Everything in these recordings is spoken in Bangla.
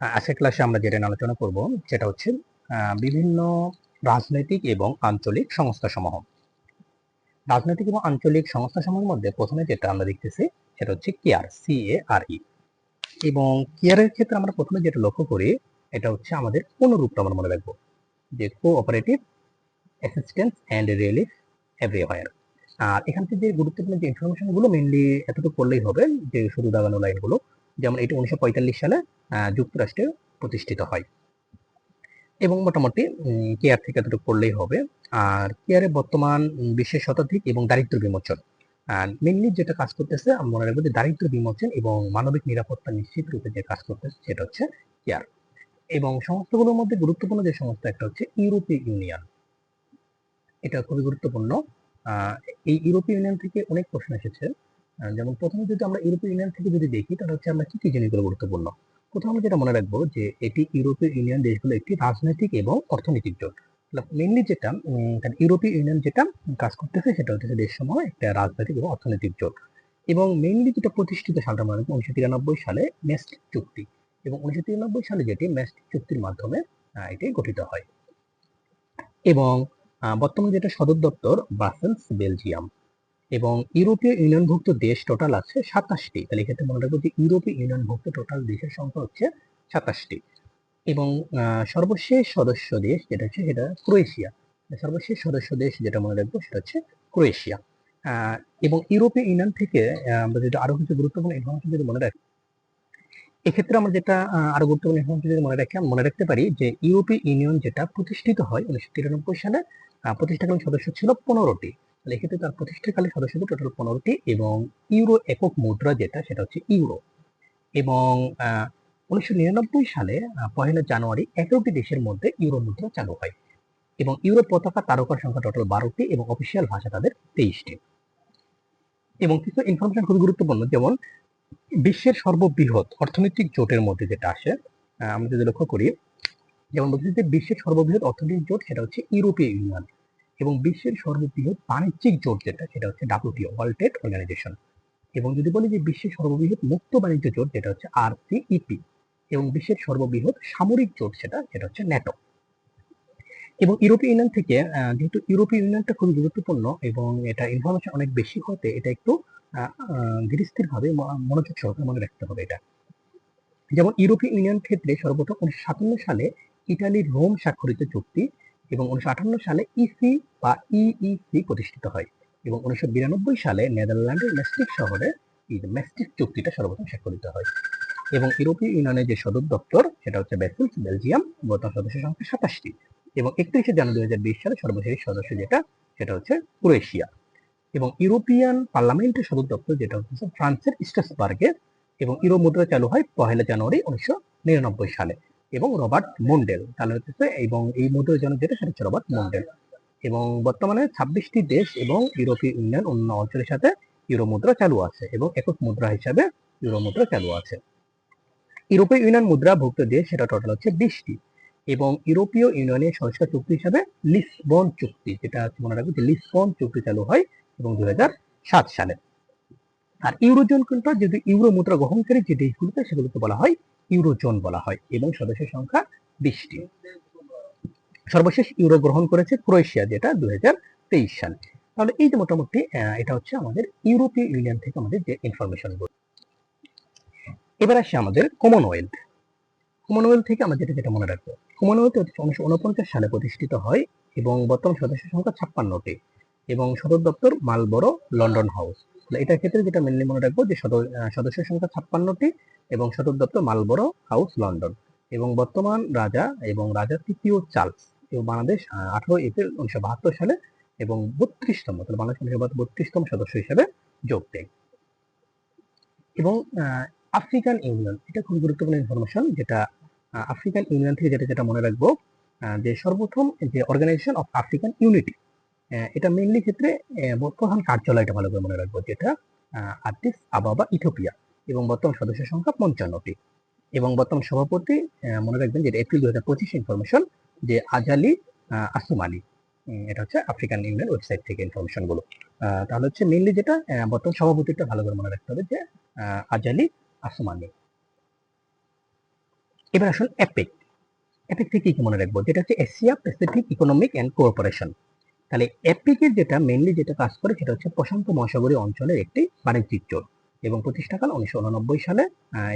আজকের ক্লাসে আমরা যেটা নিয়ে আলোচনা করব, সেটা হচ্ছে বিভিন্ন রাজনৈতিক এবং আঞ্চলিক সংস্থা সমূহ রাজনৈতিক এবং আঞ্চলিক সংস্থা সমূহের মধ্যে প্রথমে যেটা আমরা দেখতেছি, সেটা হচ্ছে কেয়ার সি এ আর ই এবং কেয়ারের ক্ষেত্রে আমরা প্রথমে যেটা লক্ষ্য করি, এটা হচ্ছে আমাদের অনুরূপটা আমরা মনে রাখব, যে cooperative assistance and relief everywhere আর এখান থেকে যে গুরুত্বপূর্ণ যে ইনফরমেশনগুলো মেনলি এতটুকু করলেই হবে, যে শুধু দাগানো লাইনগুলো যেমন এটি উনিশশো পঁয়তাল্লিশ সালে যুক্তরাষ্ট্রে প্রতিষ্ঠিত হয়। এবং মোটামুটি কেয়ার থেকে এতটুকু করলেই হবে। আর কেয়ারে বর্তমান বিশ্বের শতাধিক এবং দারিদ্র বিমোচন। মেনলি যেটা কাজ করতেছে মনে রাখব যে দারিদ্র বিমোচন এবং মানবিক নিরাপত্তা নিশ্চিত রূপে যে কাজ করতেছে, সেটা হচ্ছে কেয়ার এবং সংস্থাগুলোর মধ্যে গুরুত্বপূর্ণ যে সংস্থা একটা হচ্ছে ইউরোপীয় ইউনিয়ন। এটা খুবই গুরুত্বপূর্ণ। এই ইউরোপীয় ইউনিয়ন থেকে অনেক প্রশ্ন এসেছে। যেমন প্রথমে যদি আমরা ইউরোপীয় ইউনিয়ন থেকে যদি দেখি, তাহলে হচ্ছে আমরা কি কি জিনিসগুলো গুরুত্বপূর্ণ? প্রথমে আমরা যেটা মনে রাখব যে, এটি ইউরোপীয় ইউনিয়ন দেশগুলো একটি রাজনৈতিক এবং অর্থনৈতিক জোট। মেনলি যেটা ইউরোপীয় ইউনিয়ন যেটা কাজ করতেছে, সেটা হচ্ছে দেশ সমূহ একটা রাজনৈতিক এবং অর্থনৈতিক জোট। এবং মেইনলি যেটা প্রতিষ্ঠিত সালটা মনে উনিশশো তিরানব্বই সালে মেস্ট চুক্তি। এবং উনিশশো তিরানব্বই সালে যেটি মেস্ট চুক্তির মাধ্যমে এটি গঠিত হয়। এবং বর্তমানে যেটা সদর দপ্তর, ব্রাসেলস, বেলজিয়াম। এবং ইউরোপীয় ইউনিয়নভুক্ত দেশ টোটাল আছে সাতাশটি। তাহলে এক্ষেত্রে মনে রাখব যে ইউরোপীয় ইউনিয়নভুক্ত টোটাল দেশের সংখ্যা হচ্ছে সাতাশটি। এবং সর্বশেষ সদস্য দেশ যেটা হচ্ছে সেটা ক্রোয়েশিয়া। সর্বশেষ সদস্য দেশ যেটা মনে রাখব সেটা হচ্ছে ক্রোয়েশিয়া। এবং ইউরোপীয় ইউনিয়ন থেকে আমরা যেটা আরও কিছু গুরুত্বপূর্ণ ইনফরমেশন যদি মনে রাখি, এক্ষেত্রে আমরা যেটা আরও গুরুত্বপূর্ণ ইনফরমেশন যদি মনে রাখি, মনে রাখতে পারি যে ইউরোপীয় ইউনিয়ন যেটা প্রতিষ্ঠিত হয় উনিশশো তিরানব্বই সালে প্রতিষ্ঠাকালীন সদস্য ছিল পনেরোটি। এক্ষেত্রে তার প্রতিষ্ঠাকালীন সদস্য টোটাল পনেরোটি এবং ইউরো একক মুদ্রা যেটা, সেটা হচ্ছে ইউরো। এবং উনিশশো নিরানব্বই সালে পহেলা জানুয়ারি এগারোটি দেশের মধ্যে ইউরো মুদ্রা চালু হয়। এবং ইউরো পতাকা তারকার সংখ্যা টোটাল বারোটি এবং অফিসিয়াল ভাষা তাদের তেইশটি। এবং কিছু ইনফরমেশন খুবই গুরুত্বপূর্ণ, যেমন বিশ্বের সর্ববৃহৎ অর্থনৈতিক জোটের মধ্যে যেটা আসে আমরা যদি লক্ষ্য করি, যেমন বলছি যে বিশ্বের সর্ববৃহৎ অর্থনৈতিক জোট সেটা হচ্ছে ইউরোপীয় ইউনিয়ন। এবং বিশ্বের সর্ববৃহৎ বাণিজ্যিক জোট যেটা, সেটা হচ্ছে ডাব্লিউটিও ওয়ার্ল্ড ট্রেড অর্গানাইজেশন এবং যদি বলি যে বিশ্বের সর্ববৃহৎ মুক্ত বাণিজ্য জোট, যেটা হচ্ছে আরসিইপি এবং বিশ্বের সর্ববৃহৎ সামরিক জোট সেটা সেটা হচ্ছে ন্যাটো এবং ইউরোপীয় ইউনিয়ন থেকে যেহেতু ইউরোপীয় ইউনিয়নটা খুবই গুরুত্বপূর্ণ এবং এটা ইনফরমেশন অনেক বেশি হতে, এটা একটু ধীরস্থির ভাবে মনোযোগ সহকারে মনে রাখতে হবে এটা। যেমন ইউরোপীয় ইউনিয়ন ক্ষেত্রে সর্বপ্রথম উনিশশো সাতান্ন সালে ইটালির রোম স্বাক্ষরিত চুক্তি এবং উনিশশো আটান্ন সালে ইসি বা ইইসি প্রতিষ্ঠিত হয় এবং উনিশশো বিরানব্বই সালে নেদারল্যান্ডের মেস্টিক শহরে এই যে চুক্তিটা সর্বপ্রথম স্বাক্ষরিত হয়। এবং ইউরোপীয় ইউনিয়নের যে সদর দপ্তর, সেটা হচ্ছে ব্যাসেলস, বেলজিয়াম, বর্তমান সদস্য সংখ্যা সাতাশটি এবং একত্রিশে জানুয়ারি হাজার বিশ সালে সর্বশেষ সদস্য যেটা, সেটা হচ্ছে ক্রোয়েশিয়া। এবং ইউরোপিয়ান পার্লামেন্টের সদর দপ্তর যেটা হচ্ছে ফ্রান্সের স্ট্রাসবার্গে এবং ইউরো মুদ্রা চালু হয় পহেলা জানুয়ারি উনিশশো নিরানব্বই সালে। এবং রবার্ট মন্ডেল। চালু হচ্ছে এবং এই জন্য যেটা, সেটা হচ্ছে রবার্ট মন্ডেল। এবং বর্তমানে ছাব্বিশটি দেশ এবং ইউরোপীয় ইউনিয়ন, অন্য অঞ্চলের সাথে ইউরো মুদ্রা চালু আছে এবং একক মুদ্রা হিসাবে ইউরো মুদ্রা চালু আছে। ইউরোপীয় ইউনিয়ন মুদ্রা ভুক্ত দেশ, সেটা টোটাল হচ্ছে বিশটি। এবং ইউরোপীয় ইউনিয়নের সংস্কার চুক্তি হিসাবে লিসবন চুক্তি, যেটা মনে রাখবে যে লিসবন চুক্তি চালু হয় এবং দুই সাত সালে। আর ইউরোজোন কিন্তু যদি ইউরো মুদ্রা গ্রহণকারী যে দেশগুলোতে, সেগুলোকে বলা হয় ইউরোজোন বলা হয় এবং সদস্যের সংখ্যা বিশটি। সর্বশেষ ইউরো গ্রহণ করেছে ক্রোয়েশিয়া, যেটা দুই সালে। তাহলে এই যে মোটামুটি এটা হচ্ছে আমাদের ইউরোপীয় ইউনিয়ন থেকে আমাদের যে ইনফরমেশন এবার আসি আমাদের কমনওয়েলথ কমনওয়েলথ থেকে আমরা যেটা মনে রাখব কমনওয়েলথ হচ্ছে উনিশশো উনপঞ্চাশ সালে প্রতিষ্ঠিত হয় এবং বর্তমান সদস্য সংখ্যা ছাপ্পান্নটি এবং সদর দপ্তর মালবরো, লন্ডন হাউস এটার ক্ষেত্রে যেটা মেনলি মনে রাখব যে সদর- আহ, সদস্য সংখ্যা ছাপ্পান্নটি এবং সদর দপ্তর মালবরো হাউস লন্ডন এবং বর্তমান রাজা এবং রাজা তৃতীয় চার্লস এবং বাংলাদেশ আঠারো এপ্রিল উনিশশো বাহাত্তর সালে এবং বত্রিশতম তাহলে বাংলাদেশ উনিশশো বত্রিশতম সদস্য হিসেবে যোগ দেয়। এবং আফ্রিকান ইউনিয়ন এটা খুব গুরুত্বপূর্ণ ইনফরমেশন যেটা আফ্রিকান ইউনিয়ন থেকে যেটা যেটা মনে রাখব যে সর্বপ্রথম যে অর্গানাইজেশন অফ আফ্রিকান ইউনিটি এটা মেইনলি ক্ষেত্রে প্রধান কার্যালয়টা ভালো করে মনে রাখব যেটা আর্টিস আবাবা ইথোপিয়া এবং বর্তমান সদস্য সংখ্যা পঞ্চান্নটি। এবং বর্তমান সভাপতি মনে রাখবেন যে এপ্রিল দু হাজার পঁচিশ ইনফরমেশন যে আজালি আহ, আসুম আলী। এটা হচ্ছে আফ্রিকান ইউনিয়ন ওয়েবসাইট থেকে ইনফরমেশনগুলো। তাহলে হচ্ছে মেইনলি যেটা বর্তমান সভাপতিটা ভালো করে মনে রাখতে হবে যে আজালি আসুম আলী। এবার আসুন অ্যাপেক অ্যাপেক থেকে কি মনে রাখব? যেটা হচ্ছে Asia Pacific economic and cooperation তাহলে অ্যাপেকের যেটা মেইনলি যেটা কাজ করে সেটা হচ্ছে প্রশান্ত মহাসাগরীয় অঞ্চলের একটি বাণিজ্যিক জোট এবং প্রতিষ্ঠাকাল উনিশশো উননব্বই সালে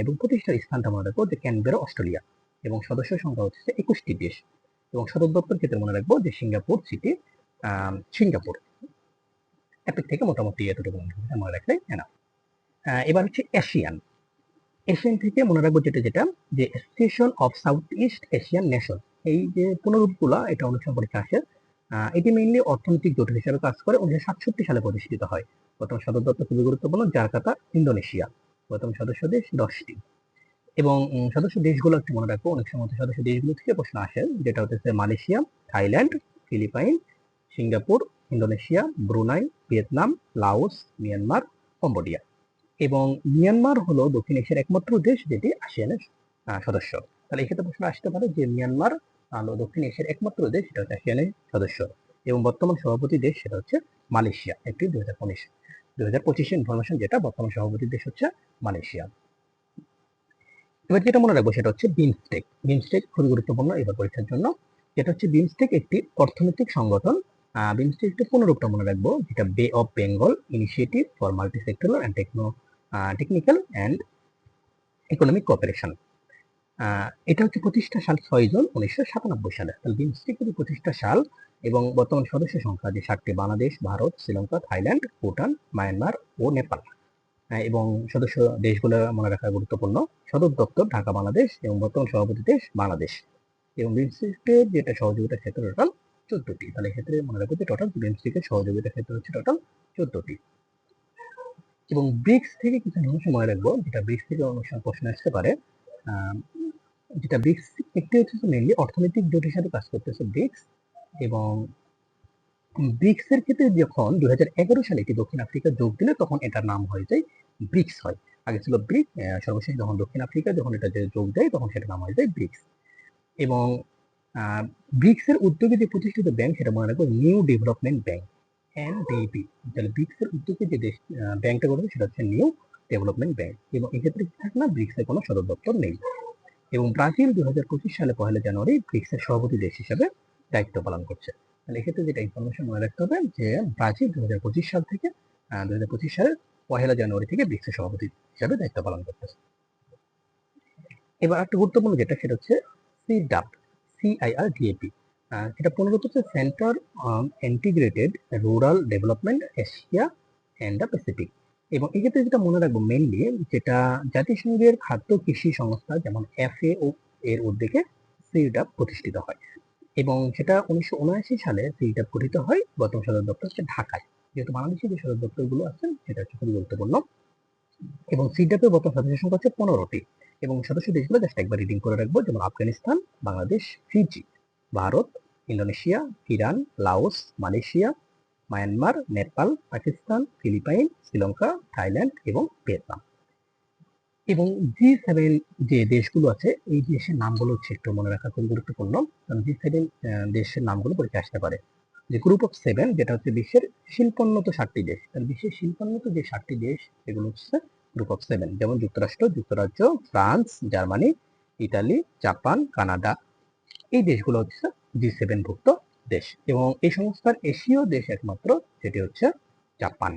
এবং প্রতিষ্ঠার স্থানটা মনে রাখব যে ক্যানবেরা, অস্ট্রেলিয়া এবং সদস্য সংখ্যা হচ্ছে একুশটি দেশ এবং সদর দপ্তর ক্ষেত্রে মনে রাখব যে সিঙ্গাপুর সিটি সিঙ্গাপুর। অ্যাপেক থেকে মোটামুটি এতটুকু মনে রাখলে না এবার হচ্ছে এশিয়ান এশিয়ান থেকে মনে রাখব যেটা যেটা যে association of south east Asian nation এই যে পুনরূপগুলা এটা অনুষ্ঠান পরীক্ষা আসে এটি মেইনলি অর্থনৈতিক জোট হিসেবে কাজ করে। উনিশশো সাতষট্টি সালে প্রতিষ্ঠিত হয়। প্রথম সদর দপ্তর খুবই গুরুত্বপূর্ণ, জাকার্তা, ইন্দোনেশিয়া। প্রথম সদস্য দেশ দশটি। এবং সদস্য দেশগুলো একটু মনে রাখব। অনেক সময় সদস্য দেশগুলো থেকে প্রশ্ন আসে, যেটা হচ্ছে Malaysia, Thailand, Philippines, Singapore, Indonesia, Brunei, Vietnam, Laos, Myanmar, Cambodia. এবং মিয়ানমার হলো দক্ষিণ এশিয়ার একমাত্র দেশ যেটি আসিয়ানের সদস্য। তাহলে এক্ষেত্রে প্রশ্ন আসতে পারে যে মিয়ানমার হলো দক্ষিণ এশিয়ার একমাত্র দেশ, সেটা হচ্ছে আসিয়ানের সদস্য। এবং বর্তমান সভাপতি দেশ, সেটা হচ্ছে মালয়েশিয়া, একটি দুই হাজার উনিশ, দুই হাজার পঁচিশে ইনফরমেশন যেটা বর্তমান সভাপতি দেশ হচ্ছে মালয়েশিয়া। এবার যেটা মনে রাখব, সেটা হচ্ছে বিমস্টেক। বিমস্টেক খুবই গুরুত্বপূর্ণ এবার পরীক্ষার জন্য। যেটা হচ্ছে বিমস্টেক একটি অর্থনৈতিক সংগঠন। বিমস্টেক একটি পুনরূপটা মনে রাখব, যেটা bay of Bengal initiative for multi sectoral and techno technical and economic cooperation এটা হচ্ছে প্রতিষ্ঠা সাল ছয় জন উনিশশো সাতানব্বই সালে। তাহলে বিমস্টেকের প্রতিষ্ঠা সাল এবং বর্তমান সদস্য সংখ্যা যে সাতটি, বাংলাদেশ, ভারত, শ্রীলঙ্কা, থাইল্যান্ড, ভুটান, মায়ানমার ও নেপাল। এবং সদস্য দেশগুলো মনে রাখা গুরুত্বপূর্ণ, সদর দপ্তর ঢাকা, বাংলাদেশ এবং বর্তমান সভাপতি দেশ বাংলাদেশ। এবং বিমস্টেকের যেটা সহযোগিতা ক্ষেত্র টোটাল চোদ্দটি। তাহলে এক্ষেত্রে মনে রাখব যে টোটাল বিমস্টেকের সহযোগিতা ক্ষেত্র হচ্ছে টোটাল চোদ্দটি। এবং ব্রিক্স থেকে কিছু নিয়ম মনে রাখব, যেটা ব্রিক্স থেকে অনুষ্ঠান প্রশ্ন আসতে পারে। যেটা ব্রিক্স একটি হচ্ছে মেনলি অর্থনৈতিক জোট হিসাবে কাজ করতেছে ব্রিক্স এবং ব্রিক্স এর ক্ষেত্রে যখন এগারো সালে এটি দক্ষিণ আফ্রিকা যোগ দিলে, তখন এটার নাম হয়ে যায় ব্রিক্স হয়। আগে ছিল ব্রিক সর্বশেষ যখন দক্ষিণ আফ্রিকা যখন এটা যোগ দেয়, তখন সেটা নাম হয়ে যায় ব্রিক্স এবং ব্রিক্স এর উদ্যোগে যে প্রতিষ্ঠিত ব্যাংক সেটা মনে রাখব নিউ ডেভেলপমেন্ট ব্যাংক এনডিবি তাহলে ব্রিক্স এর উদ্যোগে যে দেশ ব্যাংকটা করবে সেটা হচ্ছে নিউ ডেভেলপমেন্ট ব্যাংক এবং এক্ষেত্রে থাকে না ব্রিক্স এর কোনো সদর দপ্তর নেই। এবং ব্রাজিল দুই হাজার পঁচিশ সালে পহেলা জানুয়ারি ব্রিক্স এর সভাপতি দেশ হিসাবে দায়িত্ব পালন করছে। তাহলে এক্ষেত্রে যেটা ইনফরমেশন মনে রাখতে হবে যে, ব্রাজিল দুই হাজার পঁচিশ সাল থেকে দুই হাজার পঁচিশ সালের পহেলা জানুয়ারি থেকে ব্রিক্স এর সভাপতি হিসাবে দায়িত্ব পালন করতেছে। এবার একটা গুরুত্বপূর্ণ যেটা, সেটা হচ্ছে সিডাপ সিআইআর ডিএপি এটা পুনরুত হচ্ছে centre on integrated rural development Asia and the Pacific এবং এক্ষেত্রে যেটা মনে রাখব মেনলি যেটা জাতিসংঘের খাদ্য কৃষি সংস্থা যেমন এফএও এর উদ্যোগে সিডাপ প্রতিষ্ঠিত হয়। এবং সেটা উনিশশো উনআশি সালে সিডাপ গঠিত হয়। বর্তমান সদর দপ্তর হচ্ছে ঢাকায়। যেহেতু বাংলাদেশে যে সদর দপ্তরগুলো আছে, সেটা হচ্ছে খুবই গুরুত্বপূর্ণ। এবং সিডাপের বর্তমান সদস্য সংখ্যা হচ্ছে পনেরোটি। এবং সদস্য দেশগুলো জাস্ট একবার রিডিং করে রাখব, যেমন Afghanistan, Bangladesh, Fiji, Bharat, Indonesia, Iran, Laos, Malaysia Myanmar Nepal Pakistan Philippines Sri Lanka Thailand এবং ভিয়েতনাম এবং জি সেভেন যে দেশগুলো আছে, এই দেশের নামগুলো হচ্ছে একটু মনে রাখা খুব গুরুত্বপূর্ণ, কারণ জি সেভেন দেশের নামগুলো পরীক্ষা আসতে পারে। যে গ্রুপ অফ সেভেন যেটা হচ্ছে বিশ্বের শিল্পোন্নত ষাটটি দেশ তাহলে বিশ্বের শিল্পোন্নত যে ষাটটি দেশ, সেগুলো হচ্ছে গ্রুপ অফ সেভেন যেমন যুক্তরাষ্ট্র, যুক্তরাজ্য, France, Germany, Italy, Japan, Canada. এই দেশগুলো হচ্ছে জি সেভেন ভুক্ত। দেশ। এবং এই সংস্থার এশীয় দেশ একমাত্র সেটি হচ্ছে জাপান।